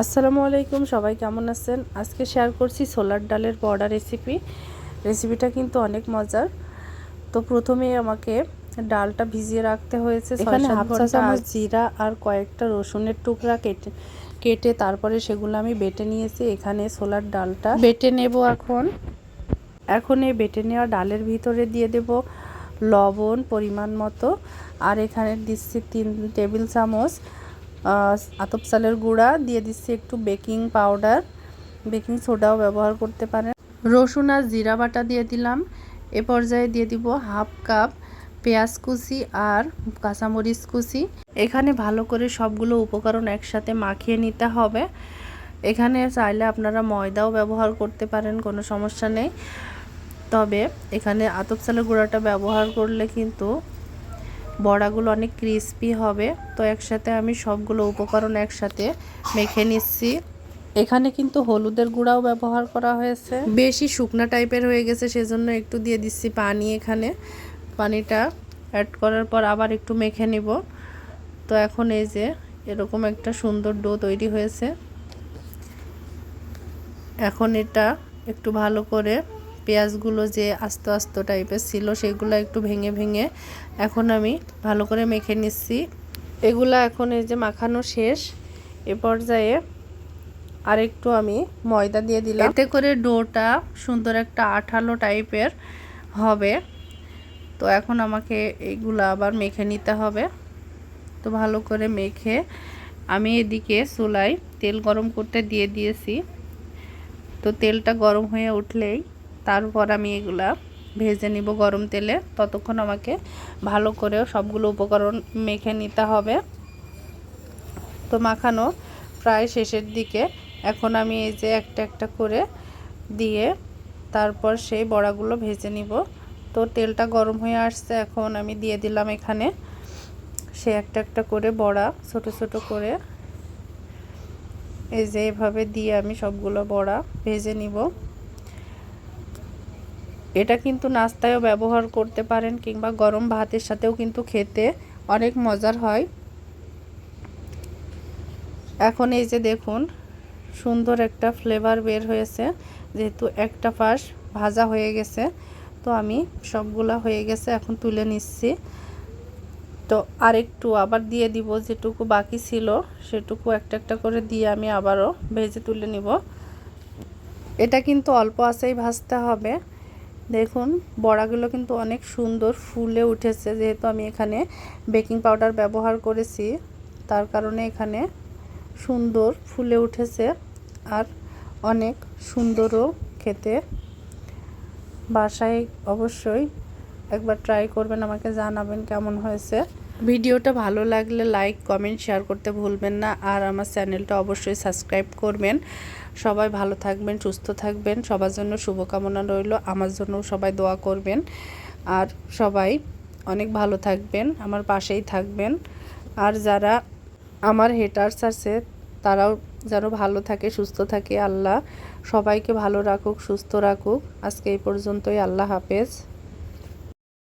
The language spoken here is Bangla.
আসসালামু আলাইকুম সবাই কেমন আছেন? আজকে শেয়ার করছি সোলার ডালের বড়া রেসিপি রেসিপিটা কিন্তু অনেক মজার। তো প্রথমে আমাকে ডালটা ভিজিয়ে রাখতে হয়েছে এখানে হাফ চা চামচ জিরা আর কয়েকটা রসুনের টুকরা কেটে কেটে তারপরে সেগুলো আমি বেটে নিয়েছি। এখানে সোলার ডালটা বেটে নেব এখন। এখন এই বেটে নেওয়া ডালের ভিতরে দিয়ে দেব লবণ পরিমাণ মতো। আর এখানে দিচ্ছি তিন টেবিল চামচ আতপ চালের গুঁড়া দিয়ে দিচ্ছি একটু বেকিং পাউডার। বেকিং সোডাও ব্যবহার করতে পারেন। রসুন আর জিরা বাটা দিয়ে দিলাম। এ পর্যায়ে দিয়ে দিব হাফ কাপ পেঁয়াজ কুচি আর কাঁচামরিচ কুচি। এখানে ভালো করে সবগুলো উপকরণ একসাথে মাখিয়ে নিতে হবে। এখানে চাইলে আপনারা ময়দাও ব্যবহার করতে পারেন, কোনো সমস্যা নেই। তবে এখানে আতপ চালের গুঁড়াটা ব্যবহার করলে কিন্তু বড়াগুলো অনেক ক্রিস্পি হবে। তো একসাথে আমি সবগুলো উপকরণ একসাথে মেখে নিচ্ছি। এখানে কিন্তু হলুদের গুঁড়াও ব্যবহার করা হয়েছে। বেশি শুকনা টাইপের হয়ে গেছে সেজন্য একটু দিয়ে দিচ্ছি পানি এখানে। পানিটা অ্যাড করার পর আবার একটু মেখে নিব। তো এখন এই যে এরকম একটা সুন্দর ডো তৈরি হয়েছে। এখন এটা একটু ভালো করে পেঁয়াজগুলো যে আস্ত আস্ত টাইপের ছিল, সেগুলো একটু ভেঙে ভেঙে এখন আমি ভালো করে মেখে নিচ্ছি। এগুলো এখন এই যে মাখানো শেষ। এ পর্যায়ে আরেকটু আমি ময়দা দিয়ে দিলাম। এতে করে ডোটা সুন্দর একটা আঠালো টাইপের হবে। তো এখন আমাকে এইগুলো আবার মেখে নিতে হবে। তো ভালো করে মেখে আমি এদিকে চুলায় তেল গরম করতে দিয়ে দিয়েছি। তো তেলটা গরম হয়ে উঠলেই তারপর আমি এগুলা ভেজে নিব গরম তেলে। ততক্ষণ আমাকে ভালো করে সবগুলো উপকরণ মেখে নিতে হবে। তো মাখানো প্রায় শেষের দিকে। এখন আমি এই যে একটা একটা করে দিয়ে তারপর সেই বড়াগুলো ভেজে নিব। তো তেলটা গরম হয়ে আসছে, এখন আমি দিয়ে দিলাম এখানে সে একটা একটা করে বড়া, ছোট ছোট করে। এই যে এভাবে দিয়ে আমি সবগুলো বড়া ভেজে নিব। এটা কিন্তু নাস্তায়ও ব্যবহার করতে পারেন কিংবা গরম ভাতের সাথেও কিন্তু খেতে অনেক মজার হয়। এখন এই যে দেখুন, সুন্দর একটা ফ্লেভার বের হয়েছে, যেহেতু একটা পাশ ভাজা হয়ে গেছে, তো আমি সবগুলা হয়ে গেছে এখন তুলে নিচ্ছি। তো আরেকটু আবার দিয়ে দিব, যেটুকু বাকি ছিল সেটুকু একটা একটা করে দিয়ে আমি আবারও ভেজে তুলে নিব। এটা কিন্তু অল্প আছেই ভাজতে হবে। দেখুন, বড়াগুলো কিন্তু অনেক সুন্দর ফুলে উঠেছে, যেহেতু আমি এখানে বেকিং পাউডার ব্যবহার করেছি। তার কারণে এখানে সুন্দর ফুলে উঠেছে আর অনেক সুন্দরও খেতে। বাসায় অবশ্যই একবার ট্রাই করবেন, আমাকে জানাবেন কেমন হয়েছে। ভিডিওটা ভালো লাগলে লাইক, কমেন্ট, শেয়ার করতে ভুলবেন না। আর আমার চ্যানেলটা অবশ্যই সাবস্ক্রাইব করবেন। সবাই ভালো থাকবেন, সুস্থ থাকবেন। সবার জন্য শুভকামনা রইল। আমার জন্য সবাই দোয়া করবেন। আর সবাই অনেক ভালো থাকবেন, আমার পাশেই থাকবেন। আর যারা আমার হেটার্স আছে, তারাও যেন ভালো থাকে, সুস্থ থাকে। আল্লাহ সবাইকে ভালো রাখুক, সুস্থ রাখুক। আজকে এই পর্যন্তই। আল্লাহ হাফেজ।